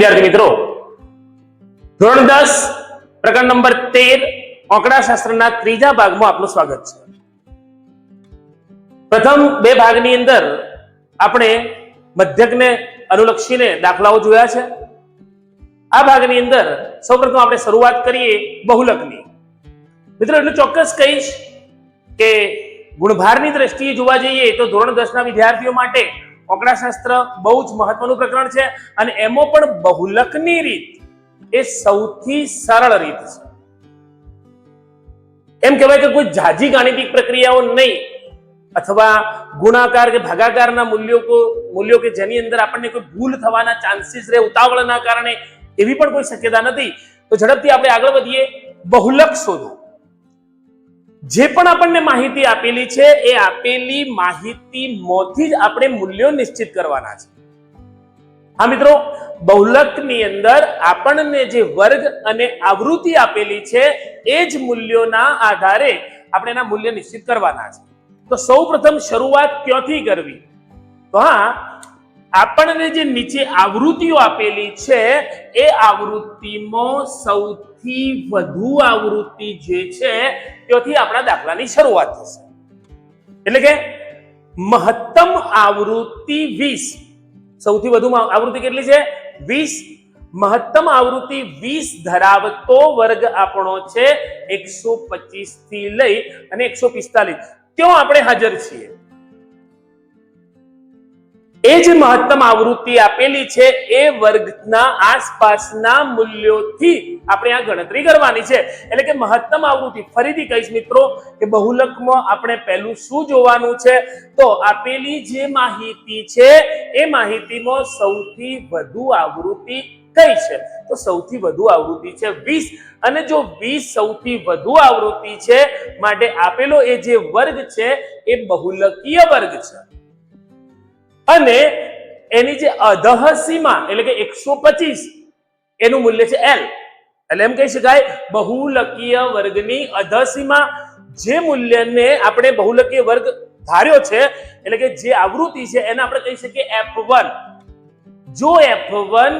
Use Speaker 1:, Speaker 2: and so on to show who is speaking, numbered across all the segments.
Speaker 1: વિદ્યાર્થી મિત્રો. ધોરણ દસ, પ્રકરણ નંબર તેર આંકડાશાસ્ત્રના ત્રીજા ભાગમાં આપનું સ્વાગત છે. પ્રથમ બે ભાગની અંદર આપણે મધ્યકને અનુલક્ષીને દાખલાઓ જોયા છે. આ ભાગની અંદર સૌપ્રથમ આપણે શરૂઆત કરીએ બહુલકની. મિત્રો, એટલું ચોક્કસ કહીશ કે ગુણભારની દ્રષ્ટિએ જોવા જઈએ તો ધોરણ દસના વિદ્યાર્થીઓ માટે આંકડાશાસ્ત્ર બહુ જ મહત્વનું પ્રકરણ છે અને એમાં પણ બહુલકની રીત એ સૌથી સરળ રીત છે. એમ કહેવાય કે કોઈ જાજી ગાણિતિક પ્રક્રિયાઓ નહીં, અથવા ગુણાકાર કે ભાગાકારના મૂલ્યો કો, મૂલ્યો કે જેની અંદર આપણને કોઈ ભૂલ થવાના ચાન્સીસ રહે, ઉતાવળના કારણે એવી પણ કોઈ શક્યતા નથી. તો ઝડપથી આપણે આગળ વધીએ. બહુલક શોધો. જે પણ આપણને માહિતી આપેલી છે, એ આપેલી માહિતીમાંથી જ આપણે મૂલ્યો નિશ્ચિત કરવાના છે. હા, મિત્રો, બહુલકની અંદર આપણને જે વર્ગ અને આવૃત્તિ આપેલી છે, એ જ મૂલ્યોના આધારે આપણે એના મૂલ્ય નિશ્ચિત કરવાના છે. તો સૌ પ્રથમ શરૂઆત ક્યાંથી કરવી? તો હા, આપણને જે નીચે આવૃત્તિઓ આપેલી છે, એ આવૃત્તિમાં સૌથી વધુ આવૃત્તિ જે છે, ત્યાંથી આપણા દાખલાની શરૂઆત થશે. એટલે કે મહત્તમ આવૃત્તિ વીસ. સૌથી વધુ આવૃત્તિ કેટલી છે? વીસ. મહત્તમ આવૃત્તિ વીસ ધરાવતો વર્ગ આપણો છે એકસો પચીસથી લઈ અને એકસો પિસ્તાલીસ. ત્યાં આપણે હાજર છીએ. એ જે મહત્તમ આવૃત્તિ આપેલી છે એ વર્ગના આસપાસના મૂલ્યોથી આપણે આ ગણતરી કરવાની છે. એટલે કે મહત્તમ આવૃત્તિ. ફરીથી કહીશ મિત્રો કે બહુલકમાં આપણે પહેલું શું જોવાનું છે? તો આપેલી જે માહિતી છે, એ માહિતીમાં સૌથી વધુ આવૃત્તિ કઈ છે? તો સૌથી વધુ આવૃત્તિ છે 20 અને જો 20 સૌથી વધુ આવૃત્તિ છે, માટે આપેલો એ જે વર્ગ છે, એ બહુલકીય વર્ગ છે. અને એની જે અધહ સીમા એટલે કે એકસો પચીસ, એનું મૂલ્ય છે એલ. એટલે એમ કહી શકાય, બહુલકીય વર્ગની અધસીમાં જે મૂલ્યને આપણે બહુલકીય વર્ગ ધાર્યો છે, એટલે કે જે આવૃત્તિ છે, એને આપણે કહી શકીએ એફ વન જો એફ વન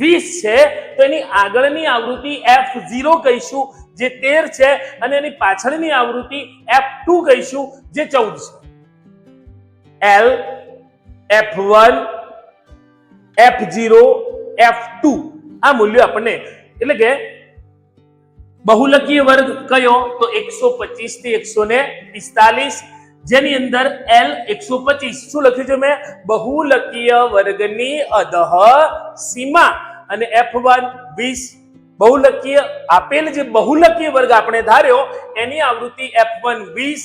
Speaker 1: વીસ છે, તો એની આગળની આવૃત્તિ એફ ઝીરો કહીશું, જે તેર છે, અને એની પાછળની આવૃત્તિ એફ ટુ કહીશું, જે ચૌદ છે. L F one F zero F two આ મૂલ્યો આપણને એટલે કે બહુલકીય વર્ગ કયો? તો એકસો પચીસથી એકસો ને પિસ્તાલીસ. જેની અંદર એલ એકસો પચીસ. શું લખ્યું છે મેં? બહુલકીય વર્ગની અધહ સીમા. અને એફ વન વીસ. બહુલકીય આપેલ જે બહુલકીય વર્ગ આપણે ધાર્યો, એની આવૃત્તિ એફ વન વીસ.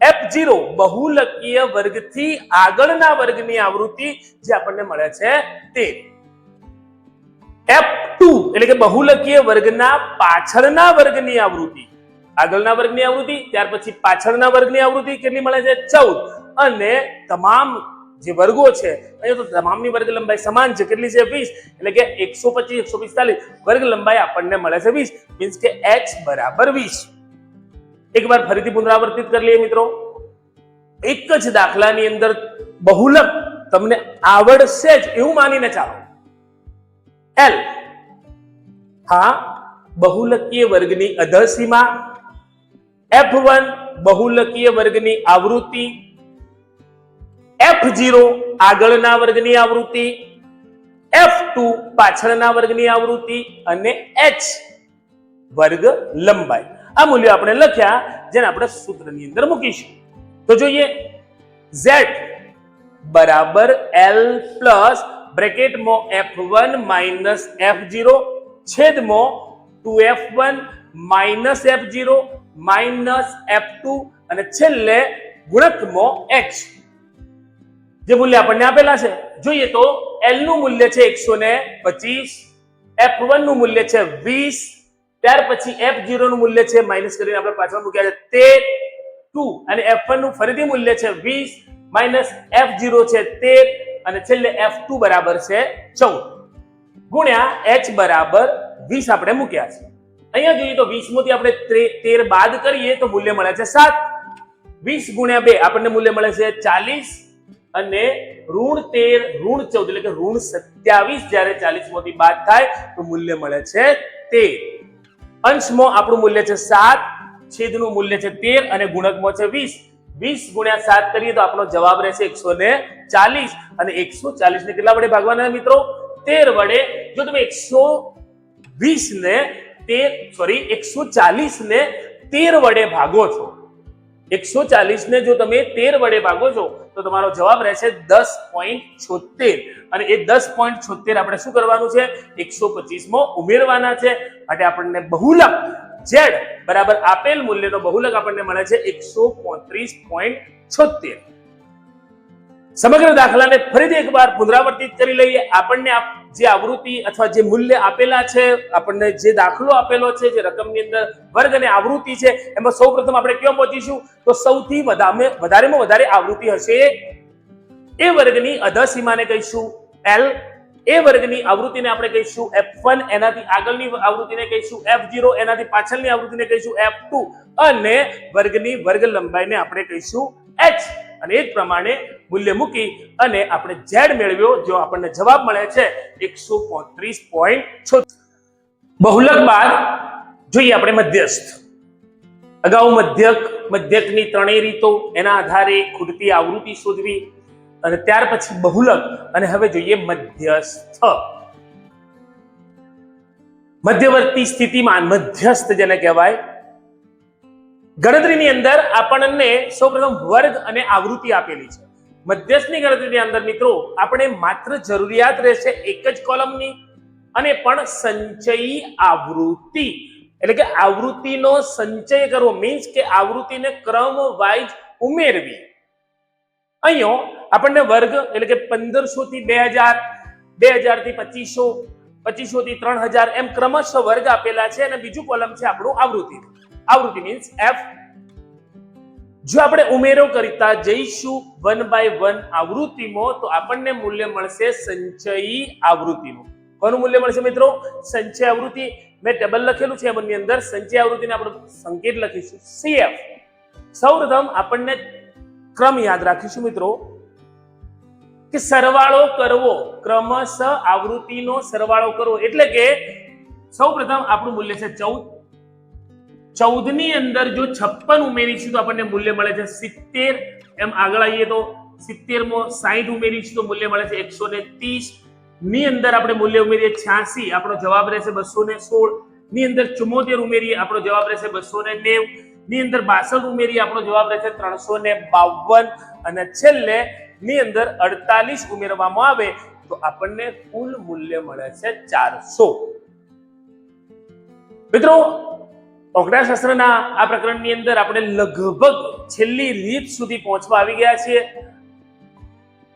Speaker 1: એફ ઝીરો બહુલકીય વર્ગથી આગળના વર્ગની આવૃત્તિ જે આપણને મળે છે તે. એફ એટલે કે બહુલકીય વર્ગના પાછળના વર્ગની આવૃત્તિ. આગળના વર્ગની આવૃત્તિ, ત્યાર પછી પાછળના વર્ગની આવૃત્તિ કેટલી મળે છે? ચૌદ. અને તમામ જે વર્ગો છે, અહીંયા તો તમામની વર્ગ લંબાઈ સમાન છે. કેટલી છે? વીસ. એટલે કે એકસો પચીસ, એકસો પિસ્તાલીસ. વર્ગ લંબાઈ આપણને મળે છે વીસ. મીન્સ કે એચ બરાબર વીસ. એકવાર ફરીથી પુનરાવર્તિત કરી લઈએ મિત્રો. એક જ દાખલાની અંદર બહુલક તમને આવડશે જ, એવું માનીને ચાલો. એલ હા, બહુલકીય વર્ગની અધસીમા, એફ વન બહુલકીય વર્ગની આવૃત્તિ, એફ ઝીરો આગળના વર્ગની આવૃત્તિ, એફ ટુ પાછળના વર્ગની આવૃત્તિ અને એચ વર્ગ લંબાઈ. આ મૂલ્યો આપણે લખ્યા, જેને આપણે સૂત્રની અંદર મૂકીશું. તો જોઈએ, ઝેડ બરાબર L plus બ્રેકેટમાં F one minus F zero છેદમાં two F one minus F zero, minus F two અને છેલ્લે ગુણકમાં એક્સ. જે મૂલ્ય આપણને આપેલા છે. જોઈએ તો એલનું મૂલ્ય છે એકસો ને પચીસ, એફ વનનું મૂલ્ય છે વીસ, ત્યાર પછી એફ ઝીરો નું મૂલ્ય છે માઇનસ કરીને આપણે પાછળ મૂક્યા છે તેર ટુ અને એફ વનનું ફરીથી મૂલ્ય છે વીસ, માઇનસ એફ ઝીરો છે તેર અને છેલ્લે એફ ટુ બરાબર છે ચૌદ. ગુણ્યા એચ બરાબર વીસ આપણે મૂક્યા છે. અહીંયા જોઈએ તો વીસમાંથી આપણે ત્રે- બાદ કરીએ તો મૂલ્ય મળે છે સાત. વીસ ગુણ્યા બે આપણને મૂલ્ય મળે છે ચાલીસ અને ઋણ તેર, ઋણ ચૌદ એટલે કે ઋણ સત્યાવીસ જ્યારે ચાલીસમાંથી બાદ થાય તો મૂલ્ય મળે છે તેર. અંશમાં આપણું મૂલ્ય છે સાત, છેદનું મૂલ્ય છે તેર અને ગુણકમાં છે વીસ. વીસ ગુણ્યા સાત કરીએ તો આપણો જવાબ રહેશે એકસો ને ચાલીસ. અને એકસો ચાલીસ ને કેટલા વડે ભાગવાના મિત્રો? તેર વડે, જો તમે એકસો વીસ ને તેર સોરી એકસો ચાલીસ ને તેર વડે ભાગો છો. એકસો ચાલીસ ને જો તમે તેર વડે ભાગો છો, તો તમારો જવાબ રહેશે દસ પોઈન્ટ છોતેર અને એ દસ પોઈન્ટ છોતેર આપણે શું કરવાનું છે? એકસો પચીસમાં ઉમેરવાના છે. માટે આપણને બહુલક ઝેડ બરાબર આપેલ મૂલ્યનો બહુલક આપણને મળે છે એકસો પોત્રીસ પોઈન્ટ છોતેર સમગ્ર દાખલાને ફરીથી એકવાર પુનરાવર્તિત કરી લઈએ. આપણને જે આવૃત્તિ અથવા જે મૂલ્ય આપેલા છે, આપણને જે દાખલો આપેલો છે, જે રકમની અંદર વર્ગ અને આવૃત્તિ છે, એમાં સૌપ્રથમ આપણે ક્યાં પહોંચીશું? તો સૌથી વધારે વધારેમાં વધારે આવૃત્તિ હશે એ વર્ગની અધસીમાને કહીશું. એલ એ વર્ગની આવૃત્તિને આપણે કહીશું. એફ વન એનાથી આગળની આવૃત્તિને કહીશું. એફ ઝીરો એનાથી પાછળની આવૃત્તિને કહીશું. એફ ટુ અને વર્ગની વર્ગ લંબાઈને આપણે કહીશું એચ અને એ જ પ્રમાણે મૂલ્ય મૂકી અને આપણે ઝેડ મેળવ્યો, જો આપણને જવાબ મળે છે એકસો પોત્રીસ પોઈન્ટ બહુલક બાદ જોઈએ આપણે મધ્યસ્થ. અગાઉ મધ્યક, મધ્યકની ત્રણેય રીતો એના આધારે ખૂટતી આવૃત્તિ શોધવી અને ત્યાર પછી બહુલક અને હવે જોઈએ મધ્યસ્થ. મધ્યવર્તી સ્થિતિમાં મધ્યસ્થ જેને કહેવાય ગણતરીની અંદર આપણને સૌપ્રથમ વર્ગ અને આવૃત્તિ આપેલી છે. મધ્યસ્થની ગણતરીની અંદર મિત્રો, આપણે માત્ર જરૂરિયાત રહેશે એક જ કોલમની અને પણ સંચયી આવૃત્તિ. એટલે કે આવૃત્તિનો સંચય કરવો મીન્સ કે આવૃત્તિને ક્રમ વાઇઝ ઉમેરવી. અહીંયા આપણને વર્ગ એટલે કે પંદરસો થી બે હજાર બે હજારથી પચીસો પચીસો થી ત્રણ હજાર એમ ક્રમશઃ વર્ગ આપેલા છે અને બીજું કોલમ છે આપણું આવૃત્તિ. આવૃત્તિ મીન્સ એફ જો આપણે ઉમેરો કરતા જઈશું વન બાય વન આવૃત્તિમાં, તો આપણને મૂલ્ય મળશે સંચયી આવૃત્તિનું. કોનું મૂલ્ય મળશે મિત્રો? સંચય આવૃત્તિ. મેં ટેબલ લખેલું છે એમની અંદર. સંચય આવૃત્તિને આપણે સંકેત લખીશું. સીએફ સૌપ્રથમ આપણને ક્રમ યાદ રાખીશું મિત્રો, કે સરવાળો કરવો ક્રમશ આવૃત્તિનો સરવાળો કરવો. એટલે કે સૌપ્રથમ આપણું મૂલ્ય છે ચૌદ. ચૌદની અંદર જો છપ્પન ઉમેરીશું તો આપણને મૂલ્ય મળે છે સિત્તેર. એમ આગળ આવીએ તો સિત્તેરમાં સાહીઠ ઉમેરીશું તો મૂલ્ય મળે છે એકસો ને ત્રીસ. ની અંદર આપણે મૂલ્ય ઉમેરીએ છ્યાસી. આપણો જવાબ રહેશે બસો ને સોળ. ની અંદર ચુમ્મોતેર ઉમેરીએ, આપણો જવાબ રહેશે બસો ને નેવ. ની અંદર બાસઠ ઉમેરીએ, આપણો જવાબ રહેશે ત્રણસો ને બાવન. અને છેલ્લે ની અંદર અડતાલીસ ઉમેરવામાં આવે તો આપણને કુલ મૂલ્ય મળે છે ચારસો. મિત્રો અંકડાશાસ્ત્રના આ પ્રકરણની અંદર આપણે લગભગ છેલ્લી રીત સુધી પહોંચવા આવી ગયા છીએ.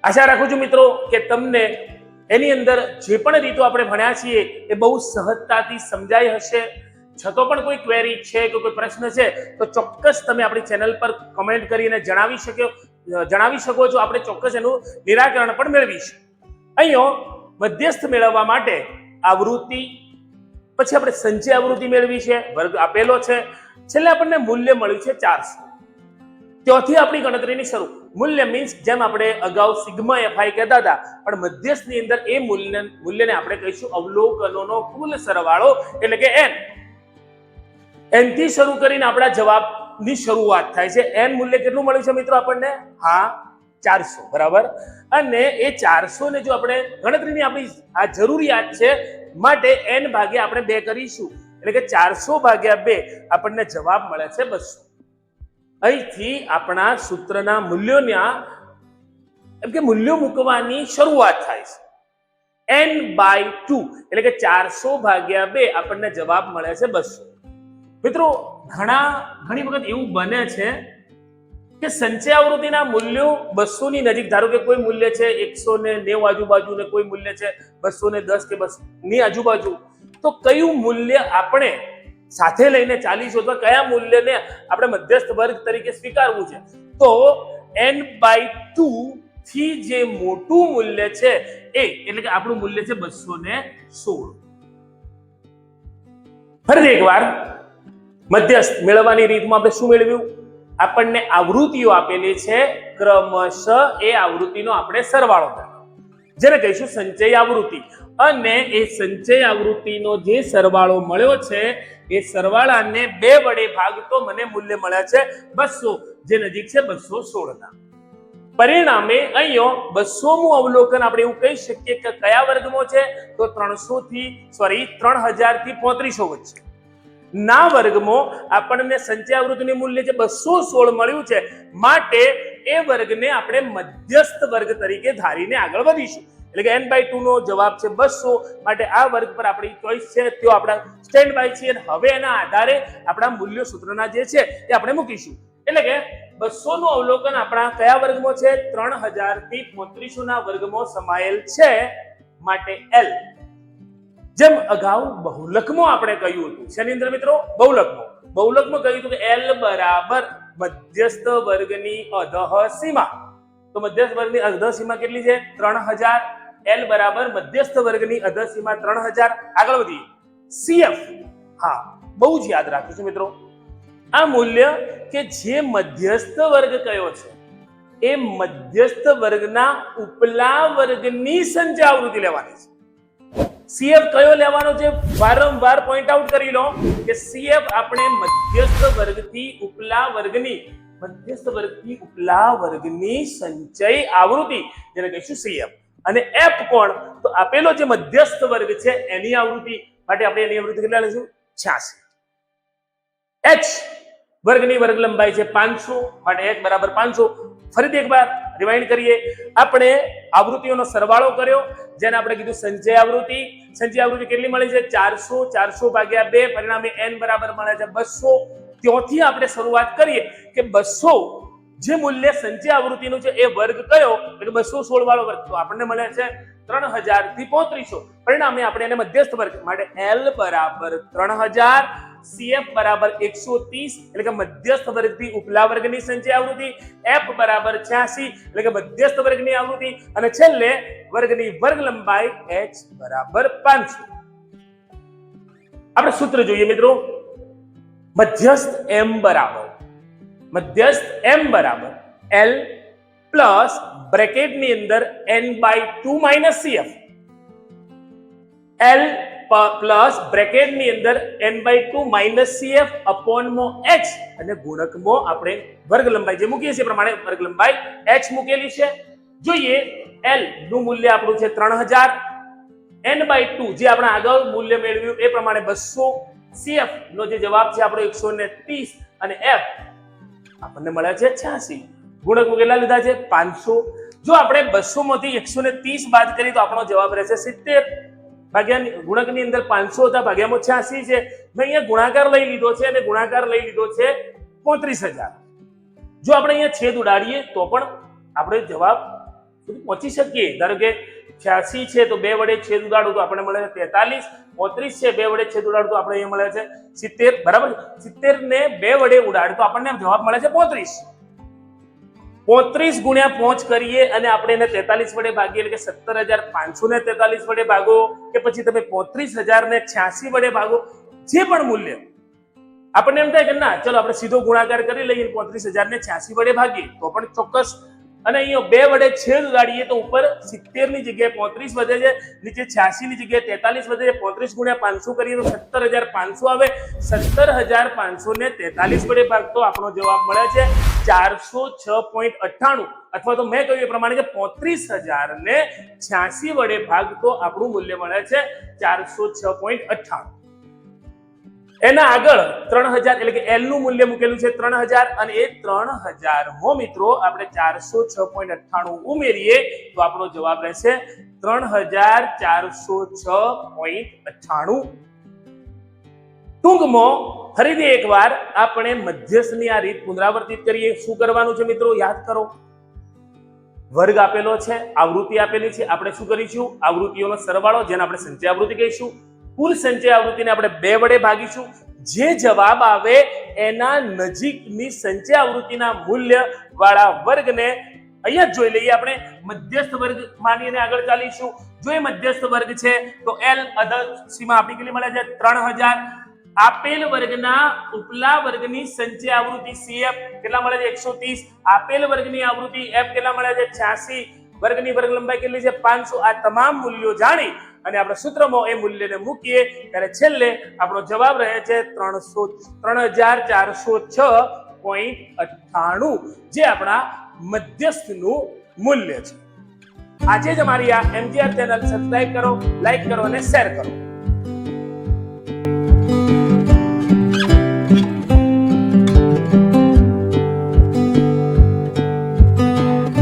Speaker 1: આશા રાખું છું મિત્રો કે તમને એની અંદર જે પણ રીતો આપણે ભણ્યા છીએ એ બહુ સહજતાથી સમજાઈ હશે. છતો પણ કોઈ ક્વેરી છે કે કોઈ પ્રશ્ન છે તો ચોક્કસ તમે આપણી ચેનલ પર કમેન્ટ કરીને જણાવી શક્યો જણાવી શકો છો. આપણે ચોક્કસ એનું નિરાકરણ પણ મેળવીશું. અહીંયા મધ્યસ્થ મેળવવા માટે આવૃત્તિ પછી આપણે સંચય આવૃત્તિ મેળવી છે, વર્ગ આપેલો છે. છેલ્લે આપણને મૂલ્ય મળ્યું છે ચારસો. ત્યાંથી આપણી ગણતરીની શરૂ. મૂલ્ય મીન્સ જેમ આપણે અગાઉ સિગ્મા એફઆઈ કહેતા હતા, પણ મધ્યસ્થની અંદર એ મૂલ્ય મૂલ્યને આપણે કહીશું અવલોકનોનો કુલ સરવાળો એટલે કે એન એનથી શરૂ કરીને આપણા જવાબની શરૂઆત થાય છે. એન મૂલ્ય કેટલું મળ્યું છે મિત્રો આપણને? હા ચારસો, બરાબર? અને એ ચારસો ને જો આપણે ગણતરીની આપણી આ જરૂરિયાત છે, માટે એન ભાગ્યા આપણે બે કરીશું. એટલે કે ચારસો ભાગ્યા બે આપણને જવાબ મળે છે બસો. અહીંથી આપણા સૂત્રના મૂલ્યોના એમ કે મૂલ્યો મૂકવાની શરૂઆત થાય છે. એન બાય ટુ, એટલે કે ચારસો ભાગ્યા બે આપણને જવાબ મળે છે બસો. મિત્રો, ઘણા, ઘણી વખત એવું બને છે કે સંચય આવૃત્તિના મૂલ્યો બસો ની નજીક, ધારો કે કોઈ મૂલ્ય છે એકસો ને નેવું આજુબાજુ ને કોઈ મૂલ્ય છે બસો ને દસ કે બસની આજુબાજુ, તો કયું મૂલ્ય આપણે સાથે લઈને ચાલીશું અથવા કયા મૂલ્યને આપણે મધ્યસ્થ વર્ગ તરીકે સ્વીકારવું છે? તો એન બાય ટુ થી જે મોટું મૂલ્ય છે એ, એટલે કે આપણું મૂલ્ય છે બસો ને સોળ. ફરી એકવાર મધ્યસ્થ મેળવવાની રીતમાં આપણે શું મેળવ્યું? આપણને આવૃત્તિઓ આપેલી છે. ક્રમશ એ આવૃત્તિનો આપણે સરવાળો કરવાનો જેને કહીશું સંચય આવૃત્તિ. અને એ સંચય આવૃત્તિનો જે સરવાળો મળ્યો છે, એ સરવાળાને બે વડે ભાગ તો મને મૂલ્ય મળ્યા છે બસો, જે નજીક છે બસો સોળના. પરિણામે અહીંયો બસોમું અવલોકન આપણે એવું કહી શકીએ કે કયા વર્ગમાં છે? તો ત્રણસો થી સોરી ત્રણ હજારથી પોત્રીસો વચ્ચે. ના વર્ગમાં આપણને સંચયાવૃત્તિનું મૂલ્ય છે બસો સોળ મળ્યું છે, માટે એ વર્ગને આપણે મધ્યસ્થ વર્ગ તરીકે ધારીને આગળ વધીશું. એટલે કે એન બાય ટુ નો જવાબ છે બસો, માટે આ વર્ગ પર આપણી ચોઈસ છે, તેઓ આપણા સ્ટેન્ડ બાય છે અને હવે એના આધારે આપણા મૂલ્ય સૂત્રના જે છે, એ આપણે મૂકીશું. એટલે કે બસો નું અવલોકન આપણા કયા વર્ગમાં છે? ત્રણ હજારથી પોત્રીસો ના વર્ગમાં સમાયેલ છે, માટે એલ જેમ અગાઉ બહુલકમાં આપણે કહ્યું હતું. શેની અંદર મિત્રો બહુલકમાં બહુલકમાં કહ્યું હતું કે એલ બરાબર મધ્યસ્થ વર્ગની અધહ સીમા તો મધ્યસ્થ વર્ગની અધઃ સીમા કેટલી છે? ત્રણ હજાર. એલ બરાબર મધ્યસ્થ વર્ગની અધઃ સીમા ત્રણ હજાર. આગળ વધીએ. સીએફ હા, બહુ જ યાદ રાખીશું મિત્રો. આ મૂલ્ય કે જે મધ્યસ્થ વર્ગ કયો છે? એ મધ્યસ્થ વર્ગના ઉપલા વર્ગની સંચાવૃત્તિ લેવાની છે. સીએફ કયો લેવાનો છે? વારંવાર પોઈન્ટ આઉટ કરી લો કે સીએફ આપણે મધ્યસ્થ વર્ગથી ઉપલા વર્ગની, મધ્યસ્થ વર્ગથી ઉપલા વર્ગની સંચય આવૃત્તિ, જેને કહીશું સીએફ અને એફ કોણ? તો આપેલો જે મધ્યસ્થ વર્ગ છે, એની આવૃત્તિ. માટે આપણે એની આવૃત્તિ કેટલા લઈશું? 86 એચ વર્ગની વર્ગ લંબાઈ છે પાંચસો, માટે એચ બરાબર પાંચસો. ફરીથી એકવાર રિવાઇન્ડ કરીએ. આપણે આવૃત્તિઓનો સરવાળો કર્યો. જેને આપણે કીધું સંચય આવૃત્તિ. સંચય આવૃત્તિ કેટલી મળી છે? ચારસો ચારસો ભાગ્યા બે. પરિણામે એન બરાબર મળે છે બસો. ત્યાંથી આપણે શરૂઆત કરીએ કે બસો જે મૂલ્ય સંચય આવૃત્તિનું છે એ વર્ગ કયો? એટલે બસો સોળ વાળો વર્ગ. તો આપણને મળે છે ત્રણ હજારથી પોત્રીસો. પરિણામે આપણે એને મધ્યસ્થ વર્ગ માટે એલ બરાબર ત્રણ હજાર સીએફ બરાબર એકસો ત્રીસ એટલે કે મધ્યસ્થ વર્ગથી ઉપલા વર્ગની સંચય આવૃત્તિ એફ બરાબર છ્યાસી એટલે કે મધ્યસ્થ વર્ગની આવૃત્તિ અને છેલ્લે વર્ગની વર્ગ લંબાઈ એચ બરાબર પાંચસો આપણે સૂત્ર જોઈએ મિત્રો મધ્યસ્થ એમ બરાબર મધ્યસ્થ એમ બરાબર એલ પ્લસ બ્રેકેટની અંદર N by two minus CF L plus બ્રેકેટની અંદર N by two minus CF અપોનમાં H અને ગુણકમાં આપણે વર્ગ લંબાઈ જે મૂકીએ છીએ પ્રમાણે વર્ગ લંબાઈ એચ મૂકેલી છે. જોઈએ એલનું મૂલ્ય આપણું છે ત્રણ હજાર. એન બાય ટુ જે આપણે આગળ મૂલ્ય મેળવ્યું એ પ્રમાણે બસો. સીએફ નો જે જવાબ છે આપણો એકસો ને ત્રીસ અને એફ આપણને મળ્યા છે છ્યાસી. ગુણક કેટલા લીધા છે? પાંચસો. જો આપણે બસો માંથી એકસો ને ત્રીસ બાદ કરીએ તો આપણો જવાબ રહેશે સિત્તેર. ભાગ્યા ગુણકની અંદર પાંચસો હતા, ભાગ્યામાં છ્યાસી છે. મેં અહીંયા ગુણાકાર લઈ લીધો છે અને ગુણાકાર લઈ લીધો છે પોત્રીસ હજાર. જો આપણે અહીંયા છેદ ઉડાડીએ તો પણ આપણે જવાબ પહોંચી શકીએ. ધારો કે છ્યાસી છે તો બે વડે છેદ ઉડાડું તો આપણે મળે છે તેતાલીસ. પોત્રીસ છે બે વડે છેદ ઉડાડું તો આપણે અહીંયા મળે છે સિત્તેર. બરાબર? સિત્તેર ને બે વડે ઉડાડ તો આપણને જવાબ મળે છે પોત્રીસ. પોત્રીસ ગુણ્યા પોંચ કરીએ અને આપણે એને તેતાલીસ વડે ભાગીએ એટલે કે સત્તર હજાર પાંચસો ને તેતાલીસ વડે ભાગો કે પછી તમે પોત્રીસ હજાર ને છ્યાસી વડે ભાગો, જે પણ મૂલ્ય. આપણને એમ થાય કે ના, ચલો આપણે સીધો ગુણાકાર કરી લઈએ પોત્રીસ હજાર ને છ્યાસી વડે ભાગીએ, તો પણ ચોક્કસ અને અહીંયા બે વડે છેદ ઉડાડીએ તો ઉપર સિત્તેરની જગ્યાએ પોત્રીસ વધે છે, નીચે છ્યાસી ની જગ્યાએ તેતાલીસ વધે છે, પોત્રીસ ગુણ્યા પાંચસો કરીએ તો સત્તર હજાર પાંચસો આવે. સત્તર હજાર પાંચસો ને તેતાલીસ વડે ભાગતો આપણો જવાબ મળે છે ચારસો છ પોઈન્ટ અઠ્ઠાણું. અથવા તો મેં કહ્યું એ પ્રમાણે કે પોત્રીસ હજાર ને છ્યાસી વડે ભાગતો આપણું મૂલ્ય મળે છે ચારસો છ પોઈન્ટ અઠ્ઠાણું. એના આગળ ત્રણ હજાર, એટલે કે એલનું મૂલ્ય મૂકેલું છે ત્રણ હજાર અને એ ત્રણ હજાર. હો મિત્રો, આપણે ચારસો છ પોઈન્ટ અઠ્ઠાણું ઉમેરીએ તો આપણો જવાબ રહેશે ત્રણ હજાર ચારસો છ પોઈન્ટ અઠ્ઠાણું. ટૂંકમાં, ફરીથી એકવાર આપણે મધ્યસ્થની આ રીત પુનરાવર્તિત કરીએ. શું કરવાનું છે મિત્રો? યાદ કરો. વર્ગ આપેલો છે, આવૃત્તિ આપેલી છે. આપણે શું કરીશું? આવૃત્તિઓનો સરવાળો, જેને આપણે સંચય આવૃત્તિ કહીશું. કુલ સંચય આવૃત્તિને આપણે બે વડે ભાગીશું. જે જવાબ આવે એના નજીકની સંચય આવૃત્તિના મૂલ્ય વાળા વર્ગને અહીંયા જોઈ લઈએ આપણે. મધ્યસ્થ વર્ગ માનીને આગળ ચાલીશું. જો એ મધ્યસ્થ વર્ગ છે, તો એલ અધર સીમા આપણી કેટલી મળે છે? ત્રણ હજાર. આપેલ વર્ગના ઉપલા વર્ગની સંચય આવૃત્તિ સીએફ કેટલા મળે છે? 130 આપેલ વર્ગની આવૃત્તિ એફ કેટલા મળે છે? 86 વર્ગની વર્ગ લંબાઈ કેટલી છે? 500 આ તમામ મૂલ્યો જાણી અને આપણે સૂત્રમાં એ મૂલ્યને મૂકીએ, ત્યારે છેલ્લે આપણો જવાબ રહે છે 300 3406.98 જે આપણા મધ્યસ્થનું મૂલ્ય છે. આજે જ અમારી આ એમજીઆર ચેનલ સબસ્ક્રાઇબ કરો લાઈક કરો અને શેર કરો.